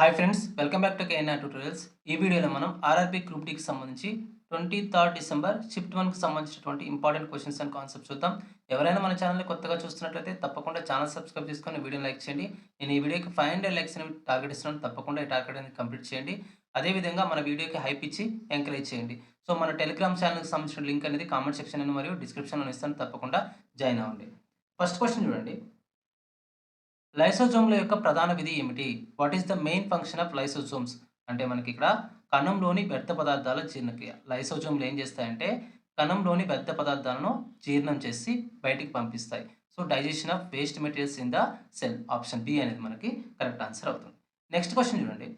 Hi friends welcome back to KNR tutorials ఈ వీడియోలో మనం ఆర్ఆర్బీ గ్రూప్ డీకి సంబంధించి ట్వంటీ థర్డ్ డిసెంబర్ షిఫ్ట్ వన్కి సంబంధించినటువంటి ఇంపార్టెంట్ క్వశ్చన్స్ అండ్ కాన్సెప్ట్ చూద్దాం. ఎవరైనా మన ఛానల్ని కొత్తగా చూస్తున్నట్లయితే తప్పకుండా ఛానల్ సబ్స్క్రైబ్ చేసుకొని వీడియో లైక్ చేయండి. నేను ఈ వీడియోకి ఫైవ్ హండ్రెడ్ లైక్స్ అనేవి టార్గెట్ ఇస్తున్నాను. తప్పకుండా ఈ టార్గెట్ అనేది కంప్లీట్ చేయండి. అదేవిధంగా మన వీడియోకి హైప్ ఇచ్చి ఎంకరేజ్ చేయండి. సో మన టెలిగ్రామ్ ఛానల్కి సంబంధించిన లింక్ అనేది కామెంట్ సెక్షన్ మరియు డిస్క్రిప్షన్లో ఇస్తాను. తప్పకుండా జాయిన్ అవ్వండి. ఫస్ట్ క్వశ్చన్ చూడండి. లైసోజోమ్ల యొక్క ప్రధాన విధి ఏమిటి? What is the main function of lysosomes అంటే మనకి ఇక్కడ కణంలోని వ్యర్థ పదార్థాల జీర్ణక్రియ. లైసోజోమ్లు ఏం చేస్తాయంటే కణంలోని వ్యర్థ పదార్థాలను జీర్ణం చేసి బయటికి పంపిస్తాయి. So digestion of waste materials in the cell option B అనేది మనకి కరెక్ట్ ఆన్సర్ అవుతుంది. నెక్స్ట్ క్వశ్చన్ చూడండి.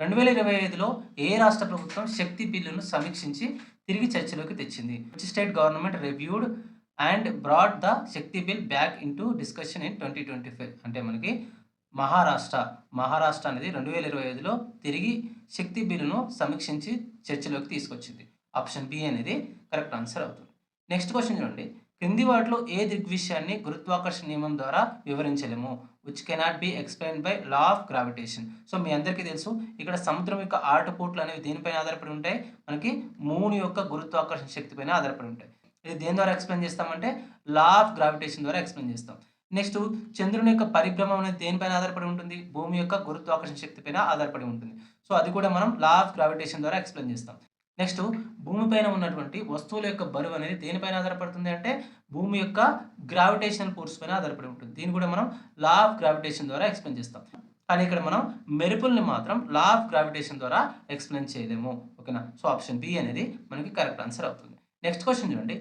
రెండు వేల ఇరవై ఐదులో ఏ రాష్ట్ర ప్రభుత్వం శక్తి బిల్లును సమీక్షించి తిరిగి చర్చలోకి తెచ్చింది? State government reviewed and brought the Shakti bill back into discussion in twenty twenty five. అంటే మనకి మహారాష్ట్ర మహారాష్ట్ర అనేది రెండు వేల ఇరవై ఐదులో తిరిగి శక్తి బిల్లును సమీక్షించి చర్చలోకి తీసుకొచ్చింది. ఆప్షన్ బి అనేది కరెక్ట్ ఆన్సర్ అవుతుంది. నెక్స్ట్ క్వశ్చన్ చూడండి. క్రింది వాటిలో ఏ దృగ్విషయాన్ని గురుత్వాకర్షణ నియమం ద్వారా వివరించలేము? Which cannot be explain by law of gravitation so మీ అందరికీ తెలుసు ఇక్కడ సముద్రం యొక్క ఆటపోట్లు అనేవి దేనిపైన ఆధారపడి ఉంటాయి? మనకి మూడు యొక్క గురుత్వాకర్షణ శక్తిపైన ఆధారపడి ఉంటాయి. ఇది దేని ద్వారా ఎక్స్ప్లెయిన్ చేస్తామంటే లా ఆఫ్ గ్రావిటేషన్ ద్వారా ఎక్స్ప్లెయిన్ చేస్తాం. నెక్స్ట్ చంద్రుని యొక్క పరిభ్రమం అనేది దేనిపైన ఆధారపడి ఉంటుంది? భూమి యొక్క గురుత్వాకర్షణ శక్తి పైన ఆధారపడి ఉంటుంది. సో అది కూడా మనం లా ఆఫ్ గ్రావిటేషన్ ద్వారా ఎక్స్ప్లెయిన్ చేస్తాం. నెక్స్ట్ భూమిపైన ఉన్నటువంటి వస్తువుల యొక్క బరువు అనేది దేనిపైన ఆధారపడుతుంది అంటే భూమి యొక్క గ్రావిటేషనల్ ఫోర్స్ పైన ఆధారపడి ఉంటుంది. దీన్ని కూడా మనం లా ఆఫ్ గ్రావిటేషన్ ద్వారా ఎక్స్ప్లెయిన్ చేస్తాం. కానీ ఇక్కడ మనం మెరుపుల్ని మాత్రం లా ఆఫ్ గ్రావిటేషన్ ద్వారా ఎక్స్ప్లెయిన్ చేయలేము. ఓకేనా? సో ఆప్షన్ బి అనేది మనకి కరెక్ట్ ఆన్సర్ అవుతుంది. నెక్స్ట్ క్వశ్చన్ చూడండి.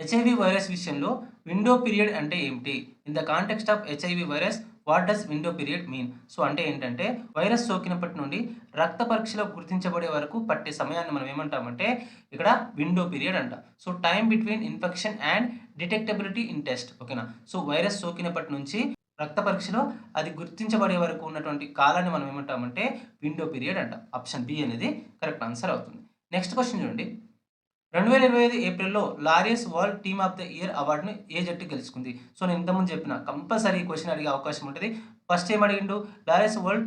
హెచ్ఐవి వైరస్ విషయంలో విండో పీరియడ్ అంటే ఏమిటి? In the context of HIV virus what does window period mean so అంటే ఏంటంటే వైరస్ సోకినప్పటి నుండి రక్త పరీక్షలో గుర్తించబడే వరకు పట్టే సమయాన్ని మనం ఏమంటామంటే ఇక్కడ విండో పీరియడ్ అంట. So time between infection and detectability in test ఓకేనా సో వైరస్ సోకినప్పటి నుంచి రక్త పరీక్షలో అది గుర్తించబడే వరకు ఉన్నటువంటి కాలాన్ని మనం ఏమంటామంటే విండో పీరియడ్ అంట. ఆప్షన్ బి అనేది కరెక్ట్ ఆన్సర్ అవుతుంది. నెక్స్ట్ క్వశ్చన్ చూడండి. రెండు వేల ఇరవై ఐదు ఏప్రిల్లో Laureus world team of the year అవార్డును ఏ జట్టు గెలుచుకుంది? సో నేను ఇంతకుముందు చెప్పిన కంపల్సరీ క్వశ్చన్ అడిగే అవకాశం ఉంటుంది. ఫస్ట్ ఏం అడిగిండు? Laureus world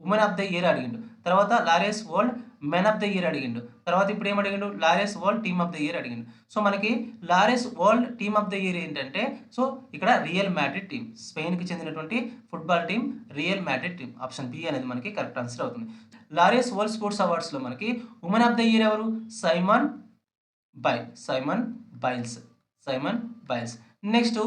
women of the year అడిగిండు. తర్వాత Laureus world men of the year అడిగిండు. తర్వాత ఇప్పుడు ఏం అడిగిండు? Laureus world team of the year అడిగిండు. సో మనకి Laureus world team of the year ఏంటంటే సో ఇక్కడ రియల్ మ్యాడ్రిడ్ టీమ్ స్పెయిన్కి చెందినటువంటి football team Real Madrid team option B అనేది మనకి కరెక్ట్ ఆన్సర్ అవుతుంది. లారియస్ వరల్డ్ స్పోర్ట్స్ అవార్డ్స్లో మనకి ఉమెన్ ఆఫ్ ద ఇయర్ ఎవరు? Simone Bi Simone Biles Simone Biles. Next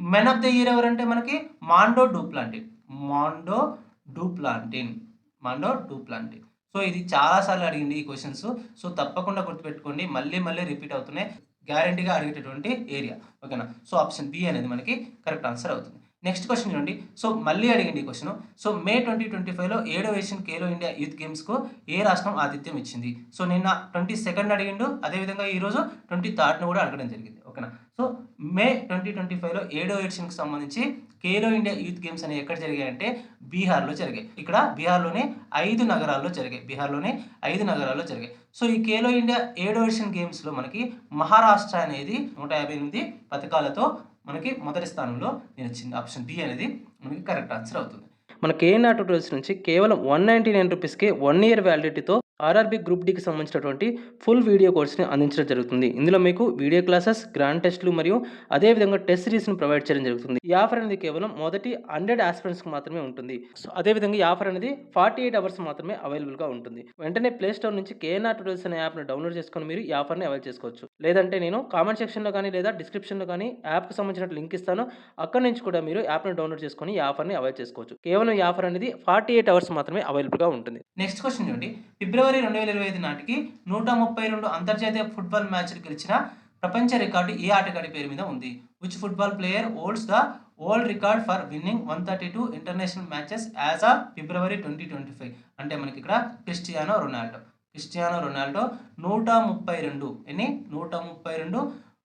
men of the year ఎవరంటే మనకి? Mondo Duplantis. Mondo Duplantis. Mondo Duplantis. So ఇది చాలాసార్లు అడిగింది ఈ క్వశ్చన్స్ సో తప్పకుండా గుర్తుపెట్టుకోండి. మళ్ళీ మళ్ళీ రిపీట్ అవుతున్నాయి. గ్యారంటీగా అడిగేటటువంటి ఏరియా. ఓకేనా? సో ఆప్షన్ బి అనేది మనకి కరెక్ట్ ఆన్సర్ అవుతుంది. నెక్స్ట్ క్వశ్చన్ చూడండి. సో మళ్ళీ అడిగింది ఈ question so May twenty twenty ఫైవ్లో ఏడో ఏషియన్ ఖేలో ఇండియా యూత్ గేమ్స్కు ఏ రాష్ట్రం ఆతిథ్యం ఇచ్చింది? సో నిన్న ట్వంటీ సెకండ్ అడిగిండు. అదేవిధంగా ఈరోజు ట్వంటీ థర్డ్ను కూడా అడగడం జరిగింది. ఓకేనా సో మే ట్వంటీ ట్వంటీ ఫైవ్లో ఏడో ఎడిషన్కి సంబంధించి ఖేలో ఇండియా యూత్ గేమ్స్ అనేవి ఎక్కడ జరిగాయంటే బీహార్లో జరిగాయి. ఇక్కడ బీహార్లోనే ఐదు నగరాల్లో జరిగాయి. బీహార్లోనే ఐదు నగరాల్లో జరిగాయి. సో ఈ ఖేలో ఇండియా ఏడో ఎడిషన్ గేమ్స్లో మనకి మహారాష్ట్ర అనేది నూట యాభై ఎనిమిది పథకాలతో మనకి మొదటి స్థానంలో నేను వచ్చింది ఆప్షన్ బి అనేది మనకి కరెక్ట్ ఆన్సర్ అవుతుంది. మన కేఎన్ఆర్ ట్యూటోరియల్స్ నుంచి కేవలం వన్ నైంటీ నైన్ రూపీస్కి వన్ ఇయర్ వ్యాలిడిటీతో ఆర్ఆర్బి గ్రూప్ డికి సంబంధించినటువంటి ఫుల్ వీడియో కోర్స్ని అందించడం జరుగుతుంది. ఇందులో మీకు వీడియో క్లాసెస్ గ్రాండ్ టెస్ట్లు మరియు అదేవిధంగా టెస్ట్ సిరీస్ని ప్రొవైడ్ చేయడం జరుగుతుంది. ఈ ఆఫర్ అనేది కేవలం మొదటి హండ్రెడ్ ఆస్పిరెంట్స్కి మాత్రమే ఉంటుంది. సో అదేవిధంగా ఈ ఆఫర్ అనేది ఫార్టీ ఎయిట్ అవర్స్ మాత్రమే అవైలబుల్గా ఉంటుంది. వెంటనే ప్లేస్టోర్ నుంచి కేఎన్ఆర్ ట్యూటోరియల్స్ అనే యాప్ని డౌన్లోడ్ చేసుకొని మీరు ఈ ఆఫర్ని అవైల్ చేసుకోవచ్చు. లేదంటే నేను కామెంట్ సెక్షన్లో కానీ లేదా డిస్క్రిప్షన్లో కానీ యాప్కి సంబంధించిన లింక్ ఇస్తాను. అక్కడ నుంచి కూడా మీరు యాప్ని డౌన్లోడ్ చేసుకొని ఈ ఆఫర్ని అవైల్ చేసుకోవచ్చు. కేవలం ఈ ఆఫర్ అనేది ఫార్టీ ఎయిట్ అవర్స్ మాత్రమే అవైలబుల్గా ఉంటుంది. నెక్స్ట్ క్వశ్చన్ చూడండి. ఫిబ్రవరి ఫిబ్రవరి రెండు వేల ఇరవై ఐదు నాటికి నూట ముప్పై రెండు అంతర్జాతీయ ఫుట్బాల్ మ్యాచ్లు గెలిచిన ప్రపంచ రికార్డు ఈ ఆటగాడి పేరు మీద ఉంది. Which football player holds the old record for winning one thirty two international matches as of February twenty twenty five అంటే మనకి ఇక్కడ క్రిస్టియానో రొనాల్డో. క్రిస్టియానో రొనాల్డో నూట ముప్పై రెండు. ఎన్ని? నూట ముప్పై రెండు.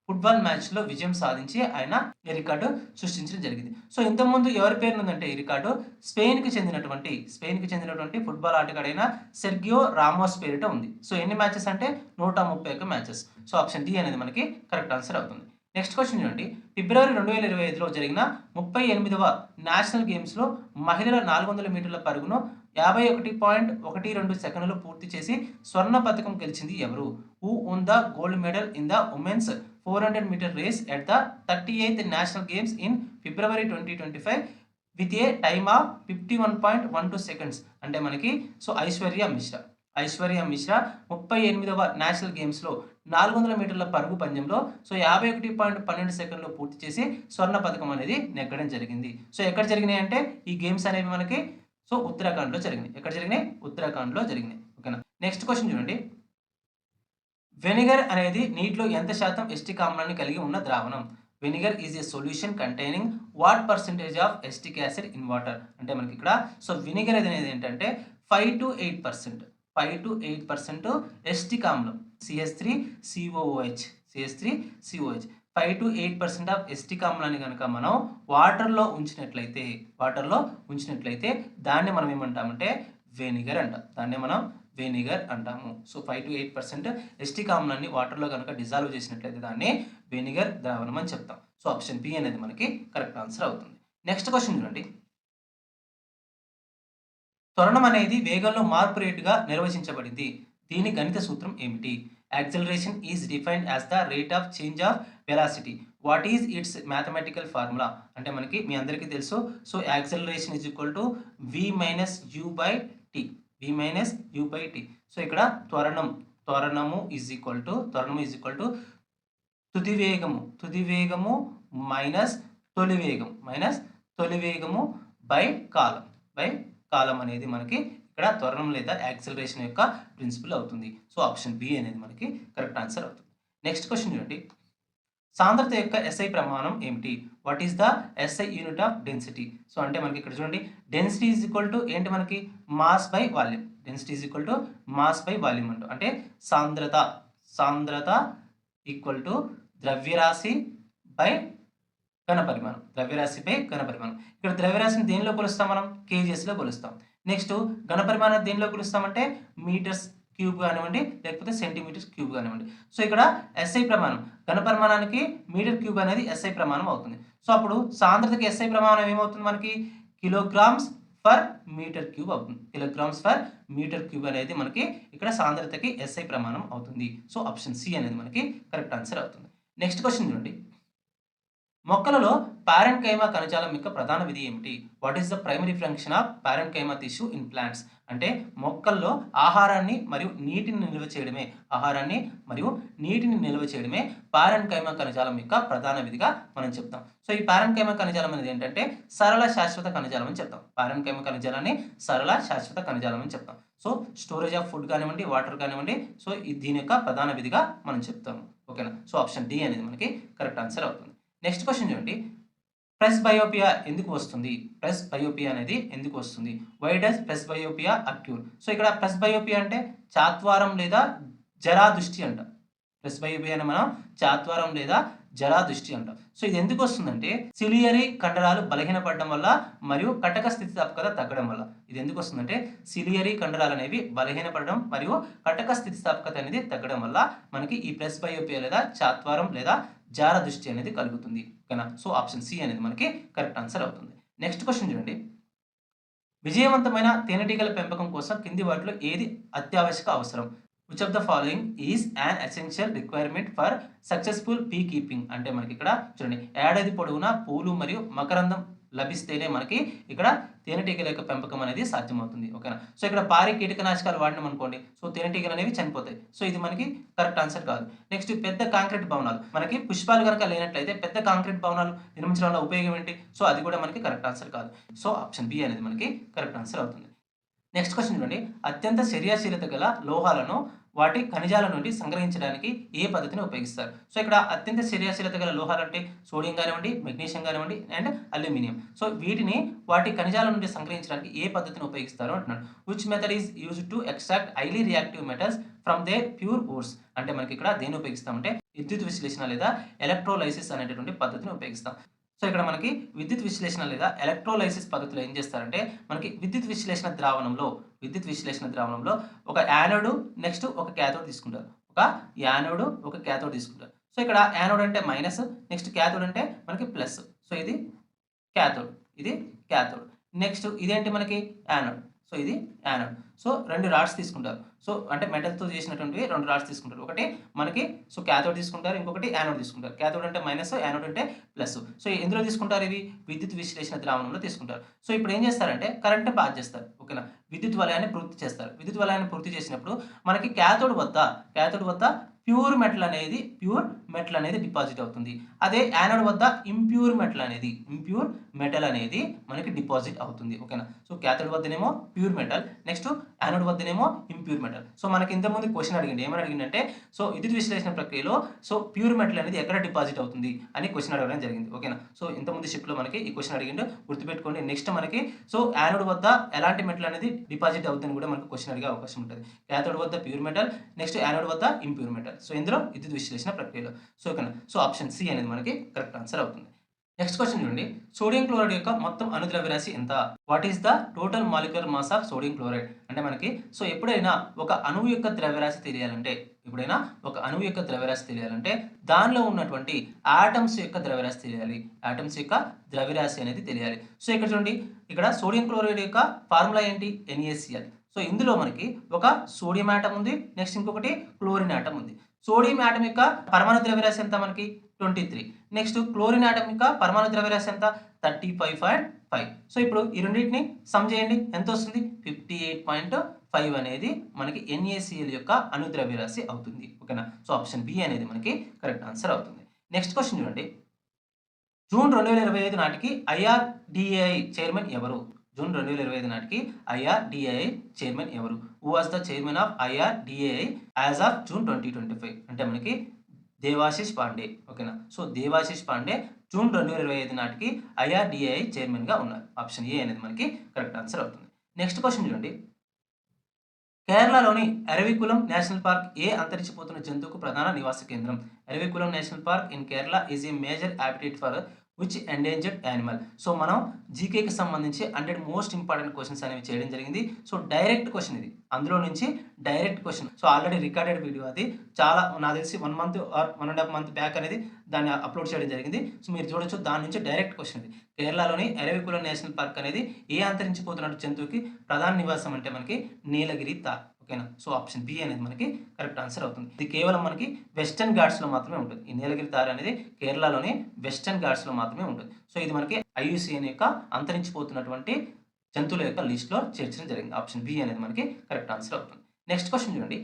ఫుట్బాల్ మ్యాచ్లో విజయం సాధించి ఆయన ఈ రికార్డు సృష్టించడం జరిగింది. సో ఇంతకుముందు ఎవరి పేరు ఉందంటే ఈ రికార్డు? స్పెయిన్కి చెందినటువంటి స్పెయిన్కి చెందినటువంటి ఫుట్బాల్ ఆటగాడైన సెర్గియో రామోస్ పేరిట ఉంది. సో ఎన్ని మ్యాచెస్ అంటే నూట ముప్పై ఒక్క మ్యాచెస్. సో ఆప్షన్ డి అనేది మనకి కరెక్ట్ ఆన్సర్ అవుతుంది. నెక్స్ట్ క్వశ్చన్ చూడండి. ఫిబ్రవరి రెండు వేల ఇరవై ఐదులో జరిగిన ముప్పై ఎనిమిదవ నేషనల్ గేమ్స్లో మహిళల నాలుగు వందల మీటర్ల పరుగును యాభై ఒకటి పాయింట్ ఒకటి రెండు సెకండ్లు పూర్తి చేసి స్వర్ణ పథకం గెలిచింది ఎవరు? Who won the gold medal in the women's four hundred meter race at the thirty eighth national games in February twenty twenty five with a time of fifty one point one two seconds. అంటే మనకి so Aishwarya Mishra Aishwarya Mishra ముప్పై ఎనిమిదవ national గేమ్స్లో నాలుగు వందల మీటర్ల పరుగు పందెంలో సో యాభై ఒకటి పాయింట్ పన్నెండు సెకండ్లు పూర్తి చేసి స్వర్ణ పథకం అనేది నెగ్గడం జరిగింది. సో ఎక్కడ జరిగినాయి అంటే ఈ గేమ్స్ అనేవి మనకి సో ఉత్తరాఖండ్లో జరిగినాయి. ఎక్కడ జరిగినాయి? ఉత్తరాఖండ్లో జరిగినాయి. ఓకేనా? నెక్స్ట్ క్వశ్చన్ చూడండి. వెనిగర్ అనేది నీటిలో ఎంత శాతం ఎస్టిక్ ఆమ్లాన్ని కలిగి ఉన్న ద్రావణం? Vinegar is a solution containing what percentage of acetic acid in water అంటే మనకి ఇక్కడ సో వినిగర్ అనేది ఏంటంటే five to eight percent five to eight percent acetic ఆమ్లం CS three COOH CS three COH five to eight percent of acetic ఆమ్లాన్ని కనుక మనం వాటర్లో ఉంచినట్లయితే వాటర్లో ఉంచినట్లయితే దాన్ని మనం ఏమంటామంటే వెనిగర్ అంటాం. దాన్ని మనం వెనిగర్ అంటాము. So five to eight percent acetic ఆమ్లాన్ని వాటర్లో కనుక డిజాల్వ్ చేసినట్లయితే దాన్ని వెనిగర్ ద్రావణం అని చెప్తాం. సో ఆప్షన్ బి అనేది మనకి కరెక్ట్ ఆన్సర్ అవుతుంది. నెక్స్ట్ క్వశ్చన్ చూడండి. త్వరణం అనేది వేగంలో మార్పు రేటుగా నిర్వచించబడింది. దీని గణిత సూత్రం ఏమిటి? Acceleration is defined as the rate of change of velocity what is its mathematical formula అంటే మనకి మీ అందరికీ తెలుసు. So acceleration is equal to v minus u by t v minus u by t so ఇక్కడ త్వరణం. త్వరణము is equal to త్వరణము is equal to తుది వేగము తుది వేగము మైనస్ తొలి వేగం మైనస్ తొలి వేగము బై కాలం. బై కాలం అనేది మనకి ఇక్కడ త్వరణం లేదా యాక్సిలరేషన్ యొక్క ప్రిన్సిపల్ అవుతుంది. సో ఆప్షన్ బి అనేది మనకి కరెక్ట్ ఆన్సర్ అవుతుంది. నెక్స్ట్ క్వశ్చన్ చూడండి. సాంద్రత యొక్క ఎస్ఐ ప్రమాణం ఏమిటి? What is the SI unit of density so అంటే మనకి ఇక్కడ చూడండి. డెన్సిటీ ఈజ్ ఈక్వల్ టు ఏంటి మనకి? Mass by volume density is equal to mass by volume అంటూ. అంటే సాంద్రత సాంద్రత ఈక్వల్ టు ద్రవ్యరాశి బై ఘన పరిమాణం. ద్రవ్యరాశి బై ఘన పరిమాణం. ఇక్కడ ద్రవ్యరాశిని దేనిలో కొలుస్తాం మనం? కేజీఎస్లో కొలుస్తాం. నెక్స్ట్ ఘనపరిమాణం దేనిలో పిలుస్తామంటే మీటర్స్ క్యూబ్ కానివ్వండి లేకపోతే సెంటీమీటర్స్ క్యూబ్ కానివ్వండి. సో ఇక్కడ ఎస్ఐ ప్రమాణం ఘనపరిమాణానికి మీటర్ క్యూబ్ అనేది ఎస్ఐ ప్రమాణం అవుతుంది. సో అప్పుడు సాంద్రతకి ఎస్ఐ ప్రమాణం ఏమవుతుంది మనకి? కిలోగ్రామ్స్ ఫర్ మీటర్ క్యూబ్ అవుతుంది. కిలోగ్రామ్స్ ఫర్ మీటర్ క్యూబ్ అనేది మనకి ఇక్కడ సాంద్రతకి ఎస్ఐ ప్రమాణం అవుతుంది. సో ఆప్షన్ సి అనేది మనకి కరెక్ట్ ఆన్సర్ అవుతుంది. నెక్స్ట్ క్వశ్చన్ చూడండి. మొక్కలలో పారెంట్ కణజాలం యొక్క ప్రధాన విధి ఏమిటి? What is the primary function of parent tissue in plants అంటే మొక్కల్లో ఆహారాన్ని మరియు నీటిని నిల్వ చేయడమే. ఆహారాన్ని మరియు నీటిని నిల్వ చేయడమే పారెంట్ కణజాలం యొక్క ప్రధాన విధిగా మనం చెప్తాం. సో ఈ పారెంట్ కణజాలం అనేది ఏంటంటే సరళ శాశ్వత కణజాలం అని చెప్తాం. పారెంట్ కణజాలాన్ని సరళ శాశ్వత కణజాలం అని చెప్తాం. సో స్టోరేజ్ ఆఫ్ ఫుడ్ కానివ్వండి వాటర్ కానివ్వండి సో దీని యొక్క ప్రధాన విధిగా మనం చెప్తాము. ఓకేనా సో ఆప్షన్ డి అనేది మనకి కరెక్ట్ ఆన్సర్ అవుతుంది. నెక్స్ట్ క్వశ్చన్ చూడండి. ప్రెస్ బయోపియా ఎందుకు వస్తుంది? ప్రెస్ బయోపియా అనేది ఎందుకు వస్తుంది? Why does presbyopia occur so ఇక్కడ ప్రెస్ బయోపియా అంటే చాత్వారం లేదా జరా దృష్టి అంట. ప్రెస్ బయోపియా అని మనం చాత్వారం లేదా జరా దృష్టి అంటాం. సో ఇది ఎందుకు వస్తుందంటే సిలియరీ కండరాలు బలహీనపడడం వల్ల మరియు కటక స్థితిస్థాపకత తగ్గడం వల్ల. ఇది ఎందుకు వస్తుందంటే సిలియరీ కండరాలు అనేవి బలహీనపడడం మరియు కటక స్థితిస్థాపకత అనేది తగ్గడం వల్ల మనకి ఈ ప్రెస్ బయోపియా లేదా చాత్వారం లేదా జార దృష్టి అనేది కలుగుతుంది. ఓకేనా? సో ఆప్షన్ సి అనేది మనకి కరెక్ట్ ఆన్సర్ అవుతుంది. నెక్స్ట్ క్వశ్చన్ చూడండి. విజయవంతమైన తేనెటీగల పెంపకం కోసం కింది వాటిలో ఏది అత్యావశ్యక అవసరం? Which of the following is an essential requirement for successful beekeeping అంటే మనకి ఇక్కడ చూడండి. ఏడాది పొడవునా పూలు మరియు మకరందం లభిస్తేనే మనకి ఇక్కడ తేనెటీగల యొక్క పెంపకం అనేది సాధ్యమవుతుంది ఓకేనా? సో ఇక్కడ పారి కీటకనాశకాలు వాడినాం అనుకోండి సో తేనెటీగలు అనేవి చనిపోతాయి. సో ఇది మనకి కరెక్ట్ ఆన్సర్ కాదు. నెక్స్ట్ పెద్ద కాంక్రీట్ భవనాలు. మనకి పుష్పాలు కనుక లేనట్లయితే పెద్ద కాంక్రీట్ భవనాలు నిర్మించడం వల్ల ఉపయోగం ఏంటి? సో అది కూడా మనకి కరెక్ట్ ఆన్సర్ కాదు. సో ఆప్షన్ బి అనేది మనకి కరెక్ట్ ఆన్సర్ అవుతుంది. నెక్స్ట్ క్వశ్చన్ చూడండి. అత్యంత చర్యాశీలత గల లోహాలను వాటి ఖనిజాల నుండి సంగ్రహించడానికి ఏ పద్ధతిని ఉపయోగిస్తారు? సో ఇక్కడ అత్యంత శరీరశీలత గల లోహాలు అంటే సోడియం కానివ్వండి మెగ్నీషియం కానివ్వండి అండ్ అల్యూమినియం. సో వీటిని వాటి ఖనిజాల నుండి సంగ్రహించడానికి ఏ పద్ధతిని ఉపయోగిస్తారు అంటున్నాడు. Which method is use to extract highly reactive metals from the pure ores అంటే మనకి ఇక్కడ దేన్ని ఉపయోగిస్తామంటే విద్యుత్ విశ్లేషణ లేదా ఎలక్ట్రోలైసిస్ అనేటటువంటి పద్ధతిని ఉపయోగిస్తాం. సో ఇక్కడ మనకి విద్యుత్ విశ్లేషణ లేదా ఎలక్ట్రోలైసిస్ పద్ధతిలో ఏం చేస్తారంటే మనకి విద్యుత్ విశ్లేషణ ద్రావణంలో విద్యుత్ విశ్లేషణ ద్రావణంలో ఒక యానోడ్ నెక్స్ట్ ఒక క్యాథోడ్ తీసుకుంటారు. ఒక యానోడు ఒక క్యాథోడ్ తీసుకుంటారు. సో ఇక్కడ యానోడ్ అంటే మైనస్ నెక్స్ట్ క్యాథోడ్ అంటే మనకి ప్లస్. సో ఇది క్యాథోడ్ ఇది క్యాథోడ్ నెక్స్ట్ ఇదేంటి మనకి? యానోడ్. సో ఇది యానోడ్ సో రెండు రాడ్స్ తీసుకుంటారు. సో అంటే మెటల్తో చేసినటువంటివి రెండు రాడ్స్ తీసుకుంటారు. ఒకటి మనకి సో క్యాథోడ్ తీసుకుంటారు. ఇంకొకటి యానోడ్ తీసుకుంటారు. క్యాథోడ్ అంటే మైనస్ యానోడ్ అంటే ప్లస్. సో ఎందులో తీసుకుంటారు ఇవి? విద్యుత్ విశ్లేషణ ద్రావణంలో తీసుకుంటారు. సో ఇప్పుడు ఏం చేస్తారంటే కరెంట్ పాస్ చేస్తారు. ఓకేనా? విద్యుత్ వలయాన్ని పూర్తి చేస్తారు. విద్యుత్ వలయాన్ని పూర్తి చేసినప్పుడు మనకి క్యాథోడ్ వద్ద క్యాథోడ్ వద్ద ప్యూర్ మెటల్ అనేది ప్యూర్ మెటల్ అనేది డిపాజిట్ అవుతుంది. అదే యానోడ్ వద్ద ఇంప్యూర్ మెటల్ అనేది ఇంప్యూర్ మెటల్ అనేది మనకి డిపాజిట్ అవుతుంది. ఓకేనా? సో క్యాథోడ్ వద్దనేమో ప్యూర్ మెటల్ నెక్స్ట్ యానోడ్ వద్దనేమో ఇంప్యూర్ మెటల్. సో మనకి ఇంతకుముందు క్వశ్చన్ అడిగింది ఏమని అడిగిందంటే సో విద్యుత్ విశ్లేషణ ప్రక్రియలో సో ప్యూర్ మెటల్ అనేది ఎక్కడ డిపాజిట్ అవుతుంది అని క్వశ్చన్ అడగడం జరిగింది. ఓకేనా? సో ఇంతకుముందు షిఫ్ట్లో మనకి ఈ క్వశ్చన్ అడిగిండు. గుర్తుపెట్టుకోండి నెక్స్ట్ మనకి సో యానోడ్ వద్ద ఎలాంటి మెటల్ అనేది డిపాజిట్ అవుతుందని కూడా మనకు క్వశ్చన్ అడిగే అవకాశం ఉంటుంది. క్యాథోడ్ వద్ద ప్యూర్ మెటల్ నెక్స్ట్ యానోడ్ వద్ద ఇంప్యూర్ మెటల్. సో ఇందులో విద్యుత్ విశ్లేషణ ప్రక్రియలో. సో ఓకేనా సో ఆప్షన్ సి అనేది మనకి కరెక్ట్ ఆన్సర్ అవుతుంది. నెక్స్ట్ క్వశ్చన్ చూడండి. సోడియం క్లోరైడ్ యొక్క మొత్తం అణుద్రవ్యరాశి ఎంత? What is the total molecular mass of sodium chloride? అంటే మనకి సో ఎప్పుడైనా ఒక అణువు యొక్క ద్రవ్యరాశి తెలియాలంటే ఎప్పుడైనా ఒక అణువు యొక్క ద్రవ్యరాశి తెలియాలంటే దానిలో ఉన్నటువంటి ఆటమ్స్ యొక్క ద్రవ్యరాశి తెలియాలి. ఆటమ్స్ యొక్క ద్రవ్యరాశి అనేది తెలియాలి. సో ఇక్కడ చూడండి. ఇక్కడ సోడియం క్లోరైడ్ యొక్క ఫార్ములా ఏంటి? ఎన్ఏసిఎల్ సో ఇందులో మనకి ఒక సోడియం ఆటం ఉంది. నెక్స్ట్ ఇంకొకటి క్లోరిన్ ఆటం ఉంది. సోడియం ఆటం యొక్క పరమాణు ద్రవ్యరాశి ఎంత మనకి? Twenty three. Next chlorine atom యొక్క పరమాణు ద్రవ్యరాశి ఎంత? Thirty five point five. So ఇప్పుడు ఈ రెండింటిని సమ్ చేయండి. ఎంత వస్తుంది? ఫిఫ్టీ ఎయిట్ పాయింట్ ఫైవ్ అనేది మనకి ఎన్ఏసిఎల్ యొక్క అనుద్రవ్యరాశి అవుతుంది. ఓకేనా? సో ఆప్షన్ బి అనేది మనకి కరెక్ట్ ఆన్సర్ అవుతుంది. నెక్స్ట్ క్వశ్చన్ చూడండి. జూన్ రెండు వేల ఇరవై ఐదు నాటికి ఐఆర్డిఏఐ చైర్మన్ ఎవరు? జూన్ రెండు వేల ఇరవై ఐదు నాటికి ఐఆర్డిఏఐ చైర్మన్ ఎవరు? Who was the chairman of IRDAI as of June twenty twenty five అంటే మనకి దేవాశిష్ పాండే ఓకేనా? సో దేవాశిష్ పాండే జూన్ రెండు వేల ఇరవై ఐదు నాటికి ఐఆర్డిఐ చైర్మన్గా ఉన్నారు. ఆప్షన్ ఏ అనేది మనకి కరెక్ట్ ఆన్సర్ అవుతుంది. నెక్స్ట్ క్వశ్చన్ చూడండి. కేరళలోని అరవికులం నేషనల్ పార్క్ ఏ అంతరించిపోతున్న జంతువుకు ప్రధాన నివాస కేంద్రం? Eravikulam national park in Kerala is a major habitat for which endangered animal so మనం జీకేకి సంబంధించి హండ్రెడ్ మోస్ట్ ఇంపార్టెంట్ క్వశ్చన్స్ అనేవి చేయడం జరిగింది. సో డైరెక్ట్ క్వశ్చన్ ఇది. అందులో నుంచి direct question so already recorded video అది. చాలా నాకు తెలిసి one month or one and half month back అనేది దాన్ని అప్లోడ్ చేయడం జరిగింది. సో మీరు చూడొచ్చు దాని నుంచి డైరెక్ట్ క్వశ్చన్ ఇది. కేరళలోని ఎరవికుల నేషనల్ పార్క్ అనేది ఏ అంతరించిపోతున్న జంతువుకి ప్రధాన నివాసం అంటే మనకి నీలగిరి తార్ ఓకేనా? సో ఆప్షన్ బి అనేది మనకి కరెక్ట్ ఆన్సర్ అవుతుంది. ఇది కేవలం మనకి వెస్టర్న్ ఘాట్స్లో మాత్రమే ఉంటుంది. ఈ నీలగిరి తార అనేది కేరళలోని వెస్టర్న్ ఘాట్స్లో మాత్రమే ఉంటుంది. సో ఇది మనకి ఐయుసిఎన్ యొక్క అంతరించిపోతున్నటువంటి జంతువుల యొక్క లిస్ట్లో చేర్చడం జరిగింది. ఆప్షన్ బి అనేది మనకి కరెక్ట్ ఆన్సర్ అవుతుంది. నెక్స్ట్ క్వశ్చన్ చూడండి.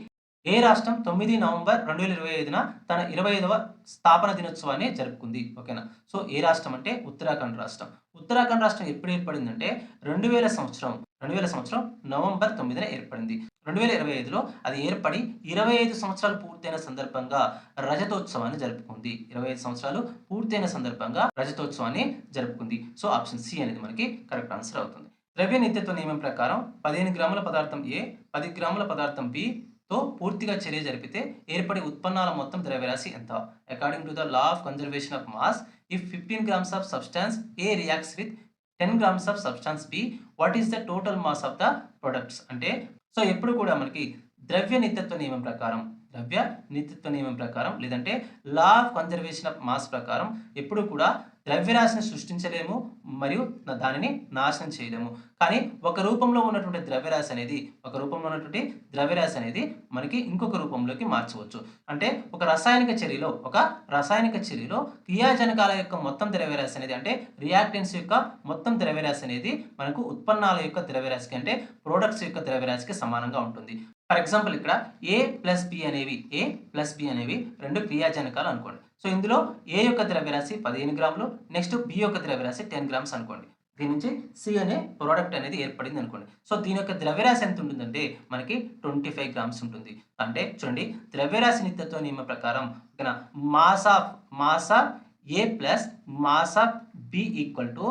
ఏ రాష్ట్రం తొమ్మిది నవంబర్ రెండు వేల ఇరవై ఐదున తన ఇరవై ఐదవ స్థాపన దినోత్సవాన్ని జరుపుకుంది. ఓకేనా? సో ఏ రాష్ట్రం అంటే ఉత్తరాఖండ్ రాష్ట్రం. ఉత్తరాఖండ్ రాష్ట్రం ఎప్పుడు ఏర్పడిందంటే రెండు వేల సంవత్సరం రెండు వేల సంవత్సరం నవంబర్ తొమ్మిదిన ఏర్పడింది. రెండు వేల ఇరవై ఐదులో అది ఏర్పడి ఇరవై ఐదు సంవత్సరాలు పూర్తయిన సందర్భంగా రజతోత్సవాన్ని జరుపుకుంది. ఇరవై ఐదు సంవత్సరాలు పూర్తయిన సందర్భంగా రజతోత్సవాన్ని జరుపుకుంది. సో ఆప్షన్ సి అనేది మనకి కరెక్ట్ ఆన్సర్ అవుతుంది. ద్రవ్య నిత్యత్వ నియమం ప్రకారం పదిహేను గ్రాముల పదార్థం ఏ పది గ్రాముల పదార్థం బి తో పూర్తిగా చర్య జరిపితే ఏర్పడే ఉత్పన్నాల మొత్తం ద్రవ్యరాశి ఎంత? According to the law of conservation of mass if fifteen grams of substance A reacts with ten grams of substance B what is the total mass of the products అంటే సో ఎప్పుడు కూడా మనకి ద్రవ్య నిత్యత్వ నియమం ప్రకారం ద్రవ్య నిత్యత్వ నియమం ప్రకారం లేదంటే law of conservation of mass ప్రకారం ఎప్పుడు కూడా ద్రవ్యరాశిని సృష్టించలేము మరియు దానిని నాశనం చేయలేము. కానీ ఒక రూపంలో ఉన్నటువంటి ద్రవ్యరాశి అనేది ఒక రూపంలో ఉన్నటువంటి ద్రవ్యరాశి అనేది మనకి ఇంకొక రూపంలోకి మార్చవచ్చు. అంటే ఒక రసాయనిక చర్యలో ఒక రసాయనిక చర్యలో క్రియాజనకాల యొక్క మొత్తం ద్రవ్యరాశి అనేది అంటే రియాక్టెన్స్ యొక్క మొత్తం ద్రవ్యరాశి అనేది మనకు ఉత్పన్నాల యొక్క ద్రవ్యరాశికి అంటే ప్రోడక్ట్స్ యొక్క ద్రవ్యరాశికి సమానంగా ఉంటుంది. ఫర్ ఎగ్జాంపుల్ ఇక్కడ ఏ ప్లస్ బి అనేవి ఏ ప్లస్ బి అనేవి రెండు క్రియాజనకాలు అనుకోండి. సో ఇందులో ఏ యొక్క ద్రవ్యరాశి పదిహేను గ్రాములు నెక్స్ట్ బి యొక్క ద్రవ్యరాశి టెన్ గ్రామ్స్ అనుకోండి. దీని నుంచి సి అనే ప్రోడక్ట్ అనేది ఏర్పడింది అనుకోండి. సో దీని యొక్క ద్రవ్యరాశి ఎంత ఉంటుందంటే మనకి ట్వంటీ ఫైవ్ గ్రామ్స్ ఉంటుంది. అంటే చూడండి ద్రవ్యరాశి నిత్యత్వ నియమ ప్రకారం ఓకేనా mass of mass of A plus mass of B equal to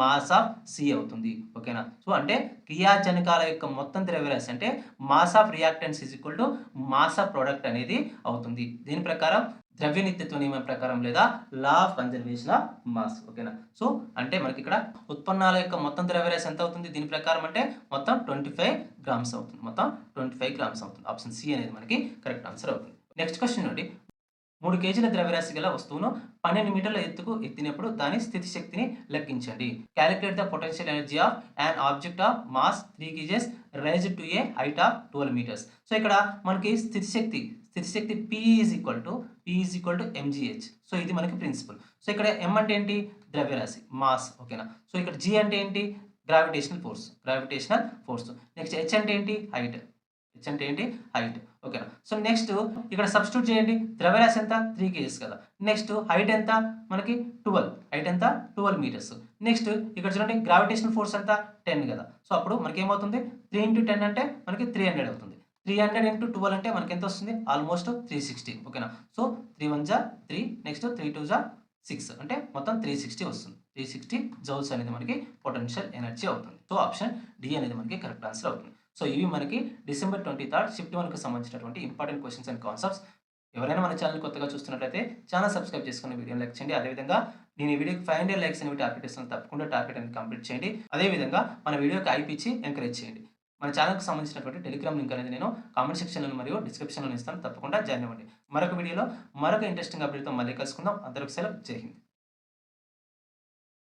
mass of C అవుతుంది. ఓకేనా సో అంటే క్రియాజనకాల యొక్క మొత్తం ద్రవ్యరాశి అంటే mass of reactants is equal to mass of product అనేది అవుతుంది. దీని ప్రకారం ద్రవ్య నిత్యత్వ నియమం ప్రకారం లేదా law of conservation of mass ఓకేనా సో అంటే మనకి ఇక్కడ ఉత్పన్నాల యొక్క మొత్తం ద్రవ్యరాశి ఎంత అవుతుంది? దీని ప్రకారం అంటే మొత్తం ట్వంటీ ఫైవ్ గ్రామ్స్ అవుతుంది. మొత్తం ట్వంటీ ఫైవ్ గ్రామ్స్ అవుతుంది. ఆప్షన్ సి అనేది మనకి కరెక్ట్ ఆన్సర్ అవుతుంది. నెక్స్ట్ క్వశ్చన్ నుండి మూడు కేజీల ద్రవ్యరాశి గల వస్తువును పన్నెండు మీటర్ల ఎత్తుకు ఎత్తినప్పుడు దాని స్థితి శక్తిని లెక్కించండి. Calculate the potential energy of and object of mass three kgs raise to a height of twelve metres so ఇక్కడ మనకి స్థితి శక్తి స్థితి శక్తి P is equal to is equal to MGH so ఇది మనకి ప్రిన్సిపల్ సో ఇక్కడ ఎం అంటే ఏంటి? ద్రవ్యరాశి. మాస్ ఓకేనా సో ఇక్కడ జి అంటే ఏంటి? Gravitational force gravitational force next H అంటే ఏంటి? హైట్ హెచ్ అంటే ఏంటి? హైట్ ఓకేనా సో నెక్స్ట్ ఇక్కడ సబ్స్టిట్యూట్ చేయండి. ద్రవ్యరాశి ఎంత? త్రీ కేజెస్ కదా. నెక్స్ట్ హైట్ ఎంత? మనకి ట్వెల్వ్ హైట్ ఎంత? ట్వెల్వ్ మీటర్స్ నెక్స్ట్ ఇక్కడ చూడండి గ్రావిటేషనల్ ఫోర్స్ ఎంత? టెన్ కదా. సో అప్పుడు మనకి ఏమవుతుంది త్రీ ఇంటూ టెన్ అంటే మనకి త్రీ హండ్రెడ్ అవుతుంది. త్రీ హండ్రెడ్ ఇంటూ ట్వెల్వ్ అంటే మనకి ఎంత వస్తుంది? ఆల్మోస్ట్ త్రీ సిక్స్టీ ఓకేనా సో త్రీ వన్ జా త్రీ నెక్స్ట్ త్రీ టూ జా సిక్స్ అంటే మొత్తం త్రీ సిక్స్టీ వస్తుంది. త్రీ సిక్స్టీ జౌల్స్ అనేది మనకి పొటెన్షియల్ ఎనర్జీ అవుతుంది. సో ఆప్షన్ డి అనేది మనకి కరెక్ట్ ఆన్సర్ అవుతుంది. సో ఇవి మనకి డిసెంబర్ ట్వంటీ థర్డ్ షిఫ్ట్ వన్కి సంబంధించినటువంటి ఇంపార్టెంట్ క్వశ్చన్స్ అండ్ కాన్సెప్ట్స్ ఎవరైనా మన ఛానల్ కొత్తగా చూస్తున్నట్లయితే ఛానల్ సబ్స్క్రైబ్ చేసుకుని వీడియో లైక్ చేయండి. అదేవిధంగా నేను ఈ వీడియోకి ఫైవ్ హండ్రెడ్ లైక్స్ అనేవి టార్గెట్ ఇస్తున్నాను తప్పకుండా టార్గెట్ అనేది కంప్లీట్ చేయండి. అదేవిధంగా మన వీడియోకి ఐపిచ్చి ఎంకరేజ్ చేయండి. మన ఛానల్కి సంబంధించినటువంటి టెలిగ్రామ్ లింక్ అనేది నేను కామెంట్ సెక్షన్లో మరియు డిస్క్రిప్షన్లో ఇస్తాను. తప్పకుండా జాయిన్ అవ్వండి. మరొక వీడియోలో మరొక ఇంట్రెస్టింగ్ అప్డేట్తో మళ్ళీ కలుసుకుందాం. అందరికి సెలవు. జై హింద్.